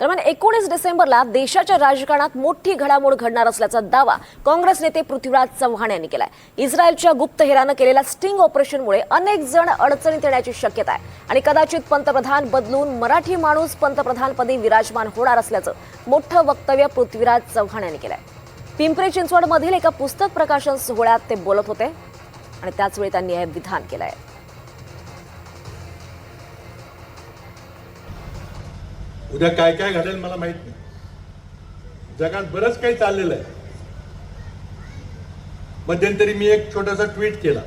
दरम्यान एकोणीस डिसेंबरला देशाच्या राजकारणात मोठी घडामोड घडणार असल्याचा दावा काँग्रेस नेते पृथ्वीराज चव्हाण यांनी केलाय. इस्रायलच्या गुप्तहेरानं केलेल्या स्टिंग ऑपरेशनमुळे अनेक जण अडचणीत येण्याची शक्यता आहे. आणि कदाचित पंतप्रधान बदलून मराठी माणूस पंतप्रधानपदी विराजमान होणार असल्याचं मोठं वक्तव्य पृथ्वीराज चव्हाण यांनी केलंय. पिंपरी चिंचवडमधील एका पुस्तक प्रकाशन सोहळ्यात ते बोलत होते आणि त्याचवेळी त्यांनी हे विधान केलं आहे उद्या काय काय घडेल मला माहीत नाही. जगात बरंच काही चाललेलं आहे. मध्यंतरी मी एक छोटासा ट्विट केला.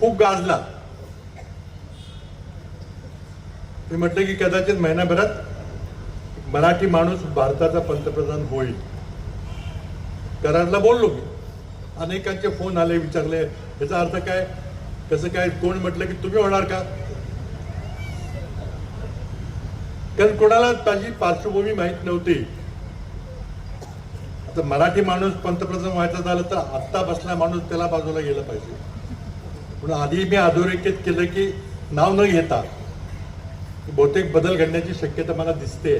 खूप गाजला. मी म्हटलं की कदाचित महिनाभरात मराठी माणूस भारताचा पंतप्रधान होईल. कराडला बोललो मी. अनेकांचे फोन आले विचारले याचा अर्थ काय? कसं काय? कोण म्हटलं की तुम्ही होणार का? कारण कोणाला माझी पार्श्वभूमी माहीत नव्हती? आता मराठी माणूस पंतप्रधान व्हायचा झालं तर आत्ता बसला माणूस त्याला बाजूला गेलं पाहिजे. म्हणून आधी मी अधोरेखित केलं की नाव न घेता बहुतेक बदल घडण्याची शक्यता मला दिसते.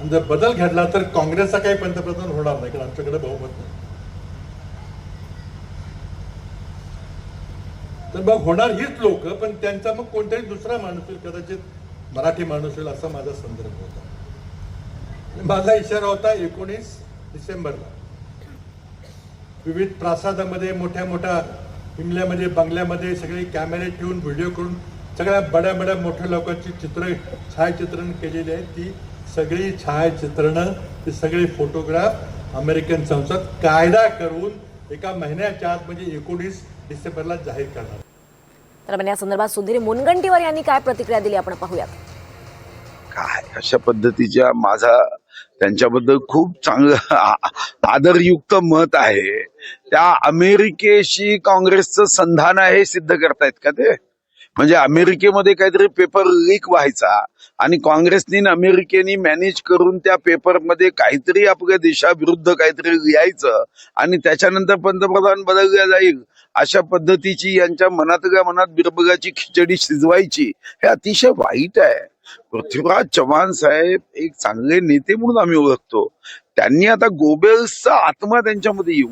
आणि जर बदल घडला तर काँग्रेसचा काही पंतप्रधान होणार नाही कारण आमच्याकडे बहुमत नाही. तर मग होणार हीच लोक पण त्यांचा मग कोणताही दुसरा माणूस कदाचित मराठी माणूस होईल असा माझा संदर्भ होता. माझा इशारा होता एकोणीस डिसेंबरला. विविध प्रासादामध्ये मोठ्या मोठ्या हिमल्यामध्ये बंगल्यामध्ये सगळे कॅमेरे ठेवून व्हिडिओ करून सगळ्या बड्या बड्या मोठ्या लोकांची चित्र छायाचित्रण केलेली आहेत ती सगळी छायाचित्रणं ती सगळे फोटोग्राफ अमेरिकन संसद कायदा करून एका महिन्याच्या आत म्हणजे एकोणीस डिसेंबरला जाहीर करणार. दरम्यान या संदर्भात सुधीर मुनगंटीवार यांनी काय प्रतिक्रिया दिली आपण पाहूयात. काय अशा पद्धतीच्या माझा त्यांच्याबद्दल खूप चांगलं आदरयुक्त मत आहे. त्या अमेरिकेशी काँग्रेसचं संधान आहे सिद्ध करतायत का ते? म्हणजे अमेरिकेमध्ये काहीतरी पेपर लीक व्हायचा आणि काँग्रेसनी अमेरिकेनी मॅनेज करून त्या पेपरमध्ये काहीतरी आपल्या देशाविरुद्ध काहीतरी लिहायचं आणि त्याच्यानंतर पंतप्रधान बदलल्या जाईल अशा पद्धतीची यांच्या मनातल्या मनात बिरबगाची खिचडी शिजवायची हे अतिशय वाईट आहे. पृथ्वीराज चव्हाण साहेब एक चांगले नेते म्हणून आम्ही ओळखतो. त्यांनी आता गोबेल्सचा आत्मा त्यांच्यामध्ये येऊ